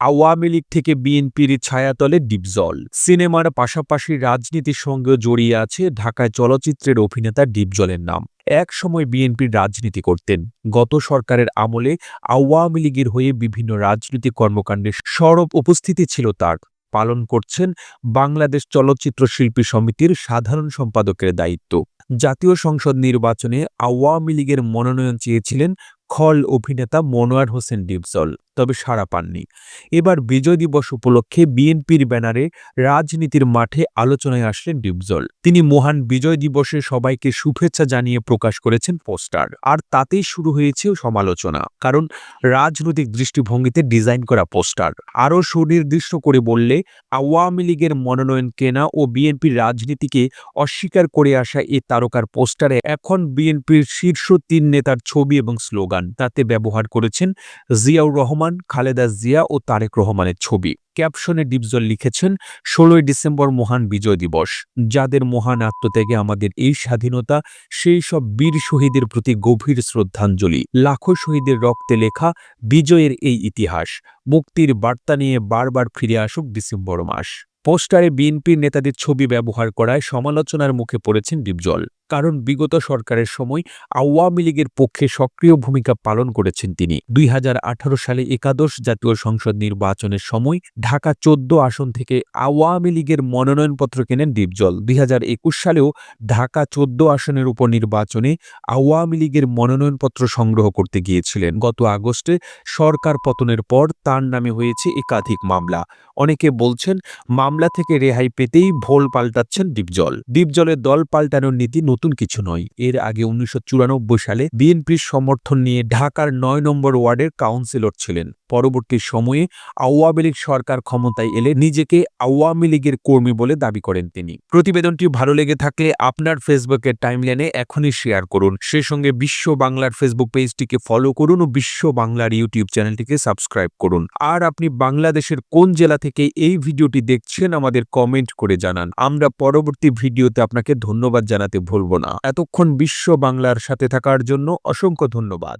আওয়ামী লীগ থেকে বিএনপির ছায়াতলে ডিপজল। সিনেমার পাশাপাশি রাজনীতির সঙ্গেও জড়িয়ে আছে ঢাকায় চলচ্চিত্রের অভিনেতা ডিপজলের নাম। এক সময় বিএনপির রাজনীতি করতেন। গত সরকারের আমলে আওয়ামী লীগের হয়ে বিভিন্ন রাজনৈতিক কর্মকাণ্ডে সরব উপস্থিতি ছিল তার। পালন করছেন বাংলাদেশ চলচ্চিত্র শিল্পী সমিতির সাধারণ সম্পাদকের দায়িত্ব। জাতীয় সংসদ নির্বাচনে আওয়ামী লীগের মনোনয়ন চেয়েছিলেন খল অভিনেতা মনোয়ার হোসেন ডিপজল, তবে সাড়া পাননি। এবার বিজয় দিবস উপলক্ষে বিএনপির ব্যানারে রাজনীতির মাঠে আলোচনায় আসলেন ডিপজল। তিনি মহান বিজয় দিবসে সবাইকে শুভেচ্ছা জানিয়ে প্রকাশ করেছেন পোস্টার। আর তাতেই শুরু হয়েছে সমালোচনা, কারণ রাজনৈতিক দৃষ্টিভঙ্গিতে ডিজাইন করা পোস্টার। আরও সুনির্দিষ্ট করে বললে, আওয়ামী লীগের মনোনয়ন কেনা ও বিএনপির রাজনীতিকে অস্বীকার করে আসা এ তারকার পোস্টারে এখন বিএনপির শীর্ষ তিন নেতার ছবি এবং স্লোগান। তাতে ব্যবহার করেছেন জিয়াউর রহমান, খালেদা জিয়া ও তারেক রহমানের ছবি। ক্যাপশনে ডিপজল লিখেছেন, ষোলোই ডিসেম্বর মহান বিজয় দিবস। যাদের মহান আত্মত্যাগে আমাদের এই স্বাধীনতা, সেই সব বীর শহীদের প্রতি গভীর শ্রদ্ধাঞ্জলি। লাখো শহীদের রক্তে লেখা বিজয়ের এই ইতিহাস। মুক্তির বার্তা নিয়ে বারবার ফিরে আসুক ডিসেম্বর মাস। পোস্টারে বিএনপির নেতাদের ছবি ব্যবহার করায় সমালোচনার মুখে পড়েছেন ডিপজল। কারণ বিগত সরকারের সময় আওয়ামী লীগের পক্ষে সক্রিয় ভূমিকা পালন করেছেন তিনি। দুই হাজার আঠারো সালে একাদশ জাতীয় সংসদ নির্বাচনের সময় ঢাকা চোদ্দ আসন থেকে আওয়ামী লীগের মনোনয়নপত্র কেনেন ডিপজল দুই সালেও ঢাকা চোদ্দ আসনের উপর নির্বাচনে আওয়ামী লীগের মনোনয়নপত্র সংগ্রহ করতে গিয়েছিলেন। গত আগস্টে সরকার পতনের পর তার নামে হয়েছে একাধিক মামলা। অনেকে বলছেন, মামলা থেকে রেহাই পেতেই ভোল পাল্টাচ্ছেন ডিপজল ডিপজলের দল পাল্টানোর নীতি নতুন কিছু নয়। এর আগে উনিশশো চুরানব্বই সালে বিএনপির সমর্থন নিয়ে ঢাকার নয় নম্বর ওয়ার্ডের কাউন্সিলর ছিলেন। পরবর্তী সময়ে আওয়ামী লীগ সরকার ক্ষমতায় এলে নিজেকে আওয়ামী লীগের কর্মী বলে দাবি করেন তিনি। প্রতিবেদনটি ভালো লেগে থাকলে আপনার ফেসবুকের টাইমলাইনে এখনই শেয়ার করুন। সে সঙ্গে বিশ্ব বাংলার ফেসবুক পেজটিকে ফলো করুন ও বিশ্ব বাংলার ইউটিউব চ্যানেলটিকে সাবস্ক্রাইব করুন। আর আপনি বাংলাদেশের কোন জেলা থেকে এই ভিডিওটি দেখছেন আমাদের কমেন্ট করে জানান। আমরা পরবর্তী ভিডিওতে আপনাকে ধন্যবাদ জানাতে ভুলব না। এতক্ষণ বিশ্ব বাংলার সাথে থাকার জন্য অসংখ্য ধন্যবাদ।